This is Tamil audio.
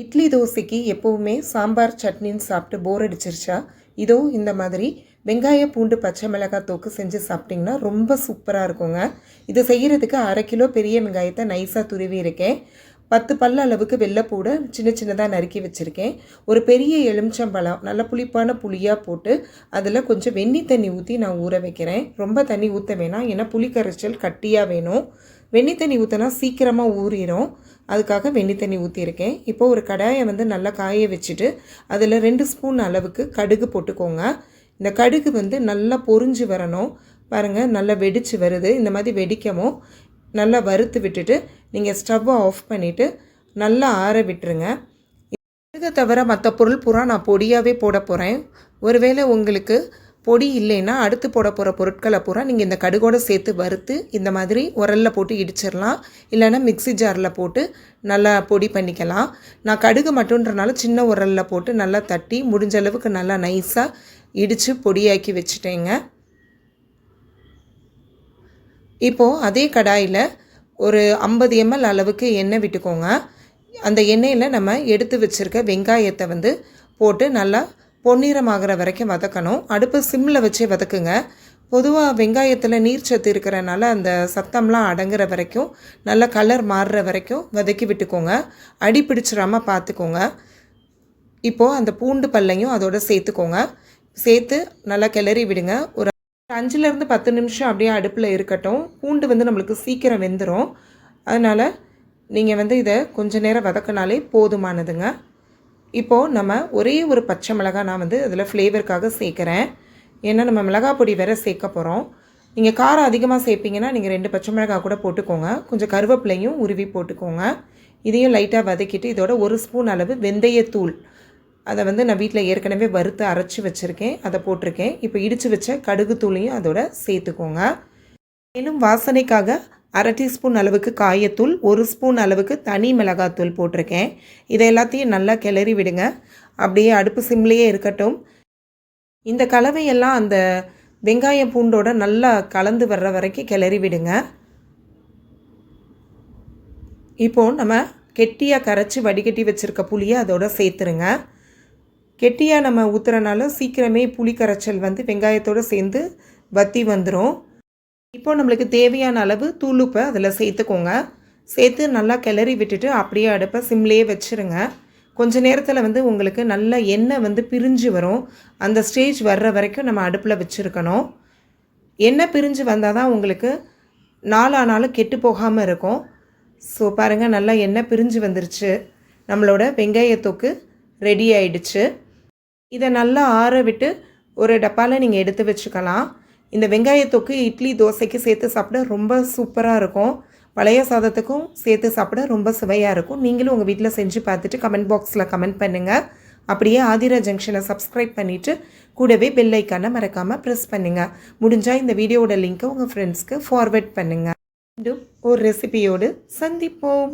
இட்லி தோசைக்கு எப்போவுமே சாம்பார் சட்னின்னு சாப்பிட்டு போர் அடிச்சிருச்சா? இதோ இந்த மாதிரி வெங்காய பூண்டு பச்சை மிளகாய் தோக்கு செஞ்சு சாப்பிட்டிங்கன்னா ரொம்ப சூப்பராக இருக்குங்க. இது செய்கிறதுக்கு அரை கிலோ பெரிய வெங்காயத்தை நைஸாக துருவி இருக்கேன். பத்து பல்ல அளவுக்கு வெள்ளைப்பூடை சின்ன சின்னதாக நறுக்கி வச்சுருக்கேன். ஒரு பெரிய எலுமிச்சம்பழம் நல்ல புளிப்பான புளியாக போட்டு அதில் கொஞ்சம் வெந்நி தண்ணி ஊற்றி நான் ஊற வைக்கிறேன். ரொம்ப தண்ணி ஊற்ற வேணாம். ஏன்னா புளி கரைச்சல் கட்டியாக வேணும். வெந்நி தண்ணி ஊற்றினா சீக்கிரமாக ஊறிடும் அதுக்காக வெந்நி தண்ணி ஊற்றிருக்கேன் இப்போ ஒரு கடாயை வந்து நல்லா காய வச்சுட்டு அதில் ரெண்டு ஸ்பூன் அளவுக்கு கடுகு போட்டுக்கோங்க. இந்த கடுகு வந்து நல்லா பொரிஞ்சு வரணும். பாருங்கள் நல்லா வெடிச்சு வருது. இந்த மாதிரி வெடிக்கவும் நல்லா வறுத்து விட்டுட்டு நீங்கள் ஸ்டவ்வை ஆஃப் பண்ணிவிட்டு நல்லா ஆற விட்டுருங்க. கடுகை தவிர மற்ற பொருள் பூரா நான் பொடியாகவே போட போகிறேன் ஒருவேளை உங்களுக்கு பொடி இல்லைன்னா அடுத்து போட போகிற பொருட்களை பூரா நீங்கள் இந்த கடுகோடு சேர்த்து வறுத்து இந்த மாதிரி உரலில் போட்டு இடிச்சிடலாம். இல்லைன்னா மிக்ஸி ஜாரில் போட்டு நல்லா பொடி பண்ணிக்கலாம். நான் கடுகு மட்டுன்றனால சின்ன உரலில் போட்டு நல்லா தட்டி முடிஞ்ச அளவுக்கு நல்லா நைஸாக இடித்து பொடியாக்கி வச்சுட்டேங்க. இப்போது அதே கடாயில் ஒரு ஐம்பது எம்எல் அளவுக்கு எண்ணெய் விட்டுக்கோங்க. அந்த எண்ணெயில் நம்ம எடுத்து வச்சுருக்க வெங்காயத்தை வந்து போட்டு நல்லா பொன்னிறமாகிற வரைக்கும் வதக்கணும். அடுப்பு சிம்மில் வச்சே வதக்குங்க. பொதுவாக வெங்காயத்தில் நீர் சத்து இருக்கிறனால அந்த சத்தம்லாம் அடங்குற வரைக்கும் நல்ல கலர் மாறுற வரைக்கும் வதக்கி விட்டுக்கோங்க. அடி பிடிச்சிடாமல் பார்த்துக்கோங்க இப்போது அந்த பூண்டு பல்லையும் அதோட சேர்த்துக்கோங்க. சேர்த்து நல்லா கிளறி விடுங்க. ஒரு அஞ்சுலேருந்து பத்து நிமிஷம் அப்படியே அடுப்பில் இருக்கட்டும். பூண்டு வந்து நம்மளுக்கு சீக்கிரம் வெந்துடும் அதனால் நீங்கள் வந்து இதை கொஞ்ச நேரம் வதக்கினாலே போதுமானதுங்க. இப்போது நம்ம ஒரே ஒரு பச்சை மிளகாய் நான் வந்து அதில் ஃப்ளேவருக்காக சேர்க்குறேன். ஏன்னா நம்ம மிளகாய் பொடி வேறு சேர்க்க போகிறோம் நீங்கள் காரம் அதிகமாக சேர்ப்பீங்கன்னா நீங்கள் ரெண்டு பச்சை மிளகாய் கூட போட்டுக்கோங்க. கொஞ்சம் கருவேப்பிலையும் உருவி போட்டுக்கோங்க. இதையும் லைட்டாக வதக்கிட்டு இதோட ஒரு ஸ்பூன் அளவு வெந்தயத்தூள். அதை வந்து நான் வீட்டில் ஏற்கனவே வறுத்து அரைச்சி வச்சுருக்கேன். அதை போட்டிருக்கேன். இப்போ இடித்து வச்ச கடுகு தூளையும் அதோட சேர்த்துக்கோங்க. மேலும் வாசனைக்காக அரை டீஸ்பூன் அளவுக்கு காயத்தூள் ஒரு ஸ்பூன் அளவுக்கு தனி மிளகாத்தூள் போட்டிருக்கேன். இதை எல்லாத்தையும் நல்லா கிளறி விடுங்க. அப்படியே அடுப்பு சிம்லேயே இருக்கட்டும். இந்த கலவையெல்லாம் அந்த வெங்காயம் பூண்டோட நல்லா கலந்து வர்ற வரைக்கும் கிளறி விடுங்க. இப்போது நம்ம கெட்டியாக கரைச்சி வடிகட்டி வச்சுருக்க புளியை அதோட சேர்த்துருங்க. கெட்டியாக நம்ம ஊற்றுறனால சீக்கிரமே புளி கரைச்சல் வந்து வெங்காயத்தோடு சேர்ந்து வத்தி வந்துடும் இப்போ நம்மளுக்கு தேவையான அளவு தூளுப்பை அதில் சேர்த்துக்கோங்க. சேர்த்து நல்லா கிளறி விட்டுட்டு அப்படியே அடுப்பை சிம்லேயே வச்சுருங்க. கொஞ்ச நேரத்தில் வந்து உங்களுக்கு நல்ல எண்ணெய் வந்து பிரிஞ்சு வரும். அந்த ஸ்டேஜ் வர்ற வரைக்கும் நம்ம அடுப்பில் வச்சுருக்கணும். எண்ணெய் பிரிஞ்சு வந்தால் தான் உங்களுக்கு நாளானாலும் கெட்டு போகாமல் இருக்கும். ஸோ பாருங்கள் நல்லா எண்ணெய் பிரிஞ்சு வந்துருச்சு. நம்மளோட வெங்காயத்தொக்கு ரெடி ஆயிடுச்சு. இதை நல்லா ஆற விட்டு ஒரு டப்பாவில் நீங்கள் எடுத்து வச்சுக்கலாம். இந்த வெங்காயத்தொக்கு இட்லி தோசைக்கு சேர்த்து சாப்பிட ரொம்ப சூப்பராக இருக்கும். பழைய சாதத்துக்கும் சேர்த்து சாப்பிட ரொம்ப சுவையாக இருக்கும். நீங்களும் உங்கள் வீட்டில் செஞ்சு பார்த்துட்டு கமெண்ட் பாக்ஸில் கமெண்ட் பண்ணுங்கள் அப்படியே ஆதிரா ஜங்ஷனை சப்ஸ்கிரைப் பண்ணிவிட்டு கூடவே பெல் ஐக்கானை மறக்காமல் ப்ரெஸ் பண்ணுங்கள் முடிஞ்சால் இந்த வீடியோட லிங்க்கை உங்கள் ஃப்ரெண்ட்ஸ்க்கு ஃபார்வேர்ட் பண்ணுங்கள் மீண்டும் ஒரு ரெசிபியோடு சந்திப்போம்.